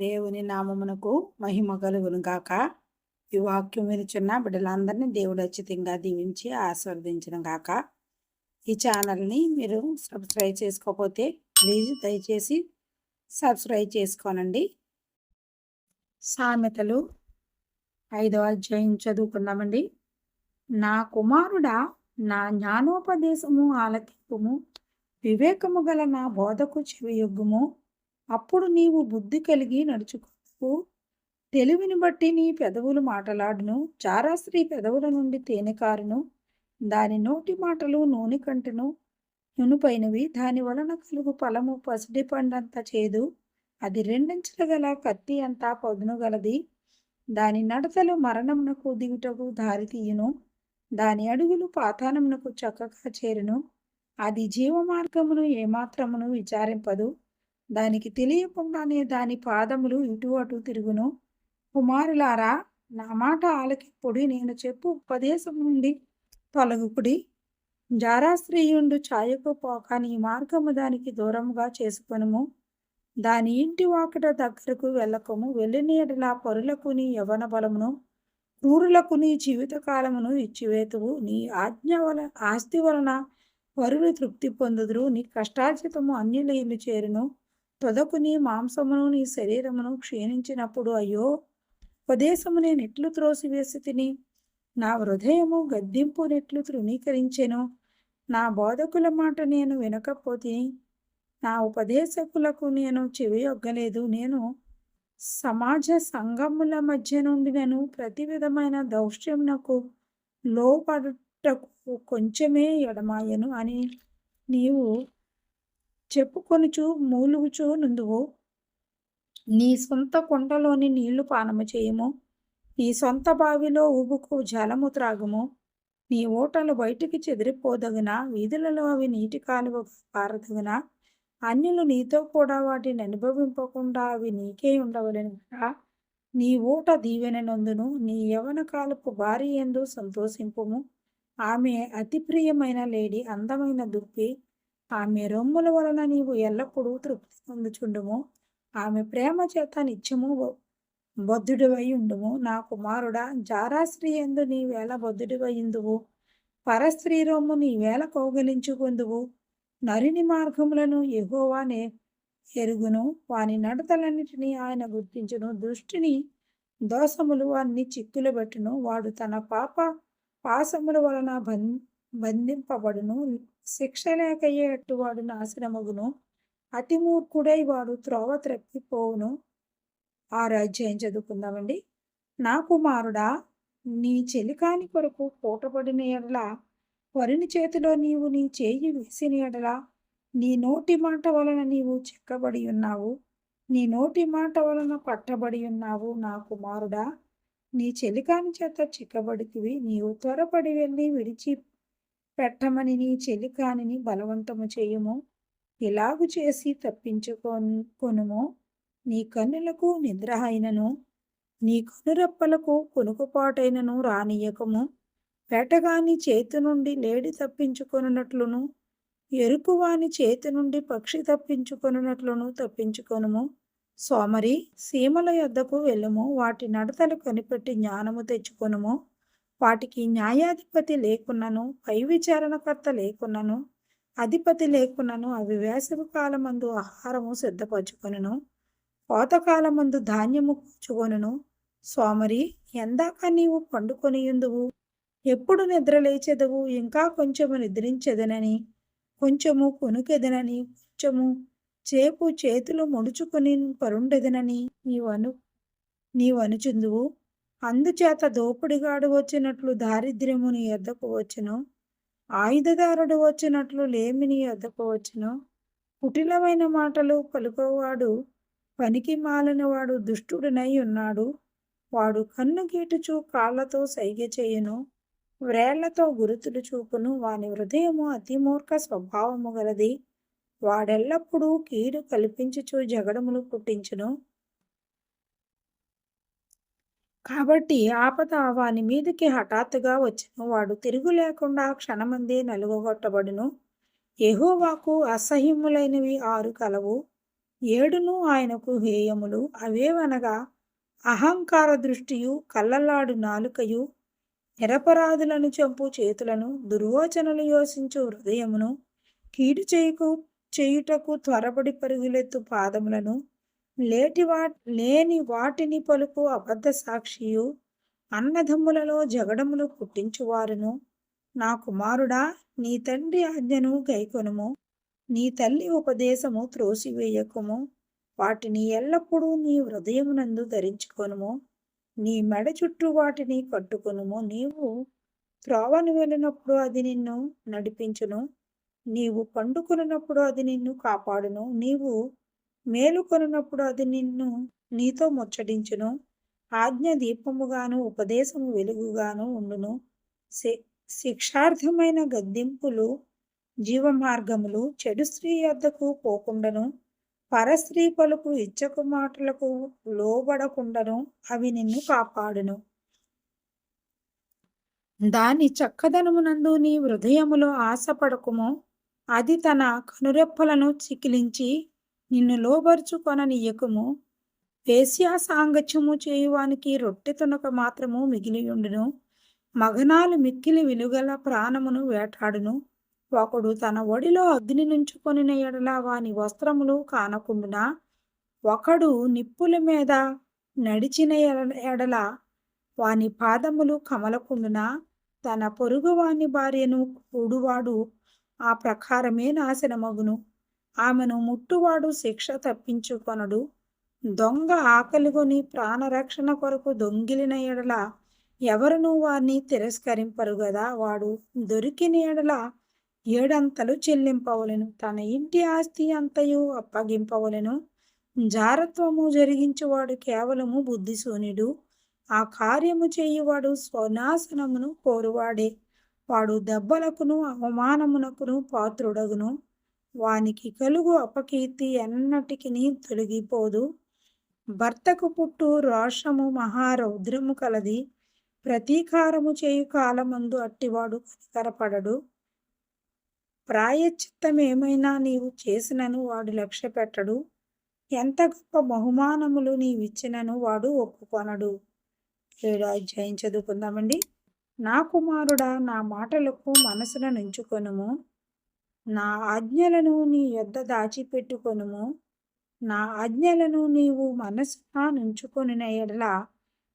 దేవుని నామమునకు మహిమ కలుగును గాక. ఈ వాక్యం వినిచున్న బిడ్డలందరినీ దేవుడు అచ్చితంగా దీవించి ఆస్వాదించడం గాక. ఈ ఛానల్ని మీరు సబ్స్క్రైబ్ చేసుకోకపోతే ప్లీజ్ దయచేసి సబ్స్క్రైబ్ చేసుకోనండి. సామెతలు ఐదవ అధ్యాయం చదువుకున్నామండి నా కుమారుడా నా జ్ఞానోపదేశము ఆలకింపుము వివేకము గల నా బోధకు చెవియొగ్గుము అప్పుడు నీవు బుద్ధి కలిగి నడుచుకు తెలివిని బట్టి నీ పెదవులు మాటలాడును. చారాశ్రీ పెదవుల నుండి తేనెకారును దాని నోటి మాటలు నూనె కంటెను. నునుపైనవి దాని వలన కలుగు ఫలము పసిడి పండంత చేదు. అది రెండించల గల కత్తి అంతా పొదును గలది. దాని నడతలు మరణమునకు దిగుటకు దారితీయును దాని అడుగులు పాతాళమునకు చక్కగా చేరును. అది జీవ మార్గమును ఏమాత్రమును విచారింపదు. దానికి తెలియకుండానే దాని పాదములు ఇటు అటు తిరుగును. కుమారులారా నా మాట ఆలకిప్పుడి నేను చెప్పు ఉపదేశం నుండి తొలగుకుడి. జారాశ్రీయుండు ఛాయకు పోక నీ మార్గము దానికి దూరముగా చేసుకొనుము. దాని ఇంటి వాకిట దగ్గరకు వెళ్ళకము. వెళ్ళినీడలా పరులకు నీ యవన బలమును క్రూరులకు నీ జీవితకాలమును ఇచ్చివేతువు. నీ ఆజ్ఞ వల ఆస్తి వలన పరులు తృప్తి పొందుదురు. నీ కష్టార్జితము అన్యుల ఇల్లు చేరును. తొదకు నీ మాంసమును నీ శరీరమును క్షీణించినప్పుడు అయ్యో ఉపదేశము నేను ఎట్లు త్రోసివేసి తిని నా హృదయము గద్దింపు నెట్లు తృణీకరించెను నా బోధకుల మాట నేను వినకపోతే నా ఉపదేశకులకు నేను చెవియొగ్గలేదు నేను సమాజ సంఘముల మధ్య నుండి నేను ప్రతి విధమైన దౌష్ట్యమునకు లోపడటకు కొంచెమే ఎడమాయను అని నీవు చెప్పుకొనుచు మూలుగుచు నుందువు? నీ సొంత కొండలోని నీళ్ళు పానము చేయము. నీ సొంత బావిలో ఊబుకు జలము త్రాగము. నీ ఓటలు బయటికి చెదిరిపోదగిన? వీధులలో అవి నీటి కాలువ పారదగిన? అన్యులు నీతో కూడా వాటిని అనుభవింపకుండా అవి నీకే ఉండవలెనుగా నీ ఊట దీవెననందును నీ యవన కాలపు భారీ ఎందు సంతోషింపుము. ఆమె అతి ప్రియమైన లేడి అందమైన దుప్పి ఆమె రొమ్ముల వలన నీవు ఎల్లప్పుడూ తృప్తి పొందుచుండుము. ఆమె ప్రేమ చేత నిత్యము బొద్దుడివై ఉండుము. నా కుమారుడా జారాశ్రీ ఎందు నీ వేళ పరస్త్రీ రొమ్ము నీ వేళ నరిని మార్గములను ఎగోవానే ఎరుగును. వాని నడతలన్నిటినీ ఆయన గుర్తించును. దృష్టిని దోషములు అన్ని చిక్కులబెట్టును వాడు తన పాప పాసముల వలన బం బంధింపబడును. శిక్ష లేకయ్యేట్టు వాడు నాశనమగును. అతి మూర్ఖుడై వాడు త్రోవ త్రప్పిపోవును. ఆ రాజ్యం చదువుకుందామండి? నా కుమారుడా నీ చెలికాని కొరకు పూటపడిన ఎడల వరిని చేతిలో నీవు నీ చేయి వేసిన ఎడల నీ నోటి మాట వలన నీవు చెక్కబడి ఉన్నావు. నీ నోటి మాట వలన పట్టబడి ఉన్నావు నా కుమారుడా. నీ చెలికాని చేత చిక్కబడితివి నీవు త్వరపడి వెళ్ళి విడిచి పెట్టమని నీ చెలికానిని బలవంతము చేయుము. ఇలాగు చేసి తప్పించుకొనుము. నీ కన్నులకు నిద్ర అయినను నీ కనురెప్పలకు కొనుకుపాటైనను రానియకము వేటగాని చేతి నుండి లేడి తప్పించుకొనున్నట్లును. ఎరుకువాని చేతి నుండి పక్షి తప్పించుకొనున్నట్లును తప్పించుకొనుము. సోమరి సీమల యొద్దకు వెళ్ళము. వాటి నడతలు కనిపెట్టి జ్ఞానము తెచ్చుకొనుము. వాటికి న్యాయాధిపతి లేకున్నను పై విచారణకర్త లేకున్నను అధిపతి లేకున్నను అవి వేసవి కాలమందు ఆహారము సిద్ధపరచుకొనును కోతకాలమందు ధాన్యము కూర్చుకొనును. సోమరి ఎందాక నీవు పండుకొని ఉందువు ఎప్పుడు నిద్ర లేచెదవు? ఇంకా కొంచెము నిద్రించెదనని కొంచెము కొనుకెదనని కొంచెము చేపు చేతులు ముడుచుకొని పరుండెదనని నీవను నీవనుచుందువు? అందుచేత దోపుడిగాడు వచ్చినట్లు దారిద్ర్యముని ఎద్దకు వచ్చును. ఆయుధదారుడు వచ్చినట్లు లేమిని ఎద్దకు వచ్చును. కుటిలమైన మాటలు పలుకోవాడు పనికి మాలినవాడు దుష్టుడినై ఉన్నాడు. వాడు కన్ను గీటుచు కాళ్ళతో సైగ చేయును. వ్రేళ్ళతో గురుతులు చూపును. వాని హృదయము అతిమూర్ఖ స్వభావము గలది. వాడెల్లప్పుడూ కీడు కల్పించుచు జగడములు పుట్టించును. కాబట్టి ఆపద వాని మీదకి హఠాత్తుగా వచ్చిన వాడు తిరుగు లేకుండా క్షణమందే నలుగొట్టబడును ఎహోవాకు అసహ్యములైనవి ఆరు కలవు. ఏడును ఆయనకు హేయములు. అవేవనగా అహంకార దృష్టియు కళ్ళలాడు నాలుకయు నిరపరాధులను చంపు చేతులను దుర్వోచనలు యోసించు హృదయమును కీడు చేయకు చేయుటకు త్వరపడి పరుగులెత్తు పాదములను లేటి వా లేని వాటిని పలుకు అబద్ధ సాక్షియు. అన్నదమ్ములలో జగడములు పుట్టించువారును. నా కుమారుడా నీ తండ్రి ఆజ్ఞను గైకొనుము. నీ తల్లి ఉపదేశము త్రోసివేయకుము. వాటిని ఎల్లప్పుడూ నీ హృదయమునందు ధరించుకొనుము. నీ మెడ చుట్టూ వాటిని కట్టుకొనుము. నీవు త్రోవను వెళ్ళినప్పుడు అది నిన్ను నడిపించును. నీవు పండుకొనినప్పుడు అది నిన్ను కాపాడును. నీవు మేలుకొనినప్పుడు అది నిన్ను నీతో ముచ్చటించును. ఆజ్ఞ దీపముగాను ఉపదేశము వెలుగుగాను ఉండును. శిక్షార్థమైన గద్దింపులు జీవమార్గములు చెడు స్త్రీ వద్దకు పోకుండను. పరస్త్రీ పలుకు ఇచ్చకు మాటలకు లోబడకుండను అవి నిన్ను కాపాడును. దాని చక్కదనమునందు నీ హృదయములో ఆశపడకుము. అది తన కనురెప్పలను చికిలించి నిన్ను లోబరుచుకొననీయకుము వేశ్యా సాంగత్యము చేయువానికి రొట్టె తునక మాత్రము మిగిలియుండును. మగనాలు మిక్కిలి విలుగల ప్రాణమును వేటాడును. ఒకడు తన ఒడిలో అగ్ని నుంచుకొనిన ఎడల వాని వస్త్రములు కానకుండున. ఒకడు నిప్పుల మీద నడిచిన ఎడల వాని పాదములు కమలకుండున. తన పొరుగువాని భార్యను కూడువాడు. ఆ ప్రకారమే నాశనమగును. ఆమెను ముట్టువాడు శిక్ష తప్పించుకొనడు. దొంగ ఆకలిగొని ప్రాణరక్షణ కొరకు దొంగిలిన ఎడల ఎవరును వారిని తిరస్కరింపరు గదా వాడు. దొరికిన ఎడల ఏడంతలు చెల్లింపవలెను. తన ఇంటి ఆస్తి అంతయు అప్పగింపవలెను. జారత్వము జరిగించేవాడు కేవలము బుద్ధిశూన్యుడు. ఆ కార్యము చేయువాడు స్వనాశనమును కోరువాడే. వాడు దెబ్బలకును అవమానమునకును పాత్రుడగును. వానికి కలుగు అపకీర్తి ఎన్నటికి తొలగిపోదు. భర్తకు పుట్టు రోషము మహారౌద్రము కలది. ప్రతీకారము చేయు కాలమందు అట్టివాడు కనికరపడడు ప్రాయచిత్తమేమైనా నీవు చేసినను వాడు లక్ష్య పెట్టడు ఎంత గొప్ప బహుమానములు నీవిచ్చినను వాడు ఒప్పుకొనడు. ఏడు అధ్యాయం చదువుకుందామండి. నా కుమారుడా నా మాటలకు మనసును నుంచుకొనుము. నా ఆజ్ఞలను నీ యొద్ద దాచిపెట్టుకొనుము. నా ఆజ్ఞలను నీవు మనసున నుంచుకొనిన ఎడల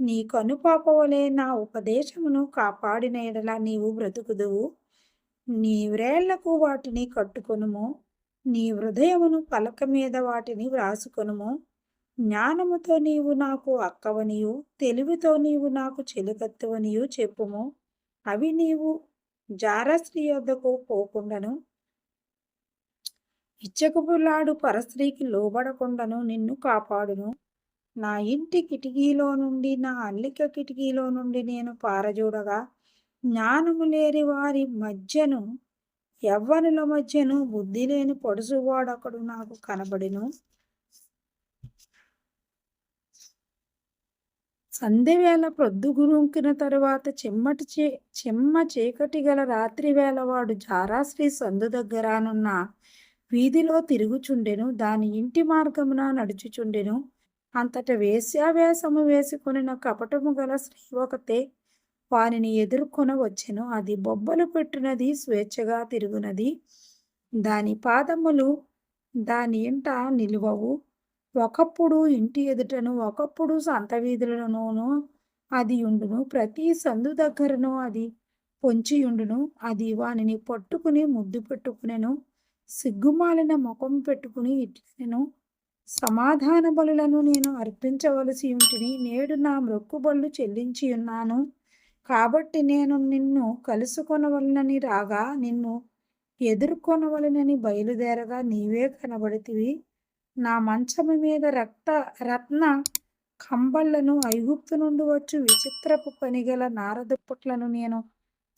నీ కనుపాపవలే నా ఉపదేశమును కాపాడిన ఎడల నీవు బ్రతుకుదువు. నీ వ్రేళ్ళకు వాటిని కట్టుకొనుము. నీ హృదయమును పలక మీద వాటిని వ్రాసుకొనుము. జ్ఞానముతో నీవు నాకు అక్కవనియు తెలివితో నీవు నాకు చెలికత్తువనియు చెప్పుము. అవి నీవు జారస్త్రీ యొద్దకు పోకుండాను ఇచ్చకపులాడు పరస్త్రీకి లోబడకుండాను నిన్ను కాపాడును. నా ఇంటి కిటికీలో నుండి నా అల్లిక కిటికీలో నుండి నేను పారజూడగా జ్ఞానము లేని వారి మధ్యను యవ్వనుల మధ్యను బుద్ధి లేని పొడుసువాడొకడు నాకు కనబడిను. సంధ్యవేళ ప్రొద్దుగురుంకిన తరువాత చెమ్మటి చే చెమ్మ చీకటి గల రాత్రి వేళ వాడు జారాశ్రీ సందు దగ్గరానున్న వీధిలో తిరుగుచుండెను దాని ఇంటి మార్గమున నడుచుచుండెను. అంతట వేశ్యావేశము వేసుకుని కపటము గల స్త్రీ ఒకతే వానిని ఎదుర్కొన వచ్చెను. అది బొబ్బలు పెట్టినది స్వేచ్ఛగా తిరుగునది. దాని పాదములు దాని ఇంట నిలువవు. ఒకప్పుడు ఇంటి ఎదుటను ఒకప్పుడు సంత వీధులలోనూ అది ఉండును. ప్రతి సందు దగ్గరను అది పొంచియుండును. అది వానిని పట్టుకుని ముద్దు పెట్టుకునేను. సిగ్గుమాలిన ముఖం పెట్టుకుని ఇట్లనెను సమాధాన బలులను నేను అర్పించవలసి ఉంటిని నేడు నా మొక్కుబళ్ళు చెల్లించి ఉన్నాను. కాబట్టి నేను నిన్ను కలుసుకొనవలనని రాగా నిన్ను ఎదుర్కొనవలనని బయలుదేరగా నీవే కనబడితివి. నా మంచము మీద రక్త రత్న కంబళ్ళను ఐగుప్తు నుండి వచ్చు విచిత్రపు పనిగల నారదుప్పట్లను నేను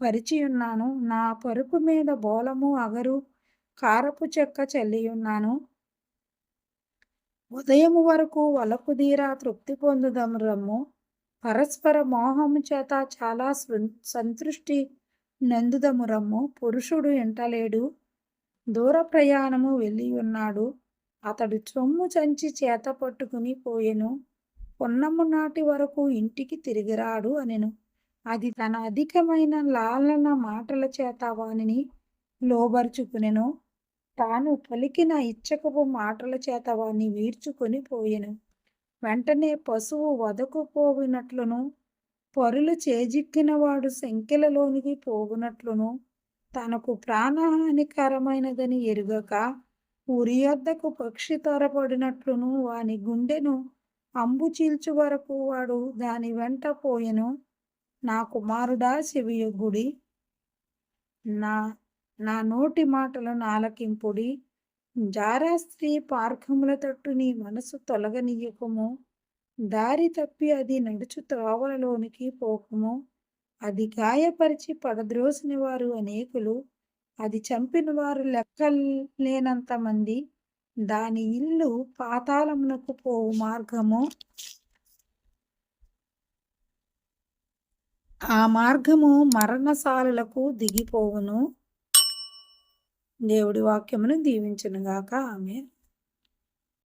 పరిచియున్నాను నా పరుపు మీద బోలము అగరు. కారపు చెక్క చల్లియున్నాను. ఉదయము వరకు వలపుదీరా తృప్తి పొందుదము రమ్ము. పరస్పర మోహము చేత చాలా సంతృష్టి నందుదమురమ్ము పురుషుడు ఎంటలేడు. దూర ప్రయాణము వెళ్ళి ఉన్నాడు అతడు చొమ్ము చంచి చేత పట్టుకుని పోయెను. పొన్నము నాటి వరకు ఇంటికి తిరిగిరాడు అనెను. అది తన అధికమైన లాలన మాటల చేత వానిని లోబరుచుకునెను తాను పలికిన ఇచ్చకపు మాటల చేత వాణ్ణి వీడ్చుకొని పోయెను. వెంటనే పశువు వదకుపోవినట్లును పరులు చేజిక్కినవాడు సంఖ్యలలోనికి పోగునట్లును తనకు ప్రాణహానికరమైనదని ఎరుగక ఉరియొద్దకు పక్షి తొరపడినట్లును వాని గుండెను అంబు చీల్చు వరకు వాడు దాని వెంట పోయెను. నా కుమారుడా చెవియొగ్గుడి. నా నా నోటి మాటలను ఆలకింపుడి జారా స్త్రీ పార్కముల తట్టు నీ మనసు తొలగనీయకము. దారి తప్పి అది నడుచు త్రోవలలోనికి పోకము. అది గాయపరిచి పడద్రోసిన వారు అనేకులు. అది చంపిన వారు లెక్కలేనంత మంది. దాని ఇల్లు పాతాళమునకు పోవు మార్గము. ఆ మార్గము మరణశాలలకు దిగిపోవును. దేవుడి వాక్యమును దీవించునుగాక. ఆమె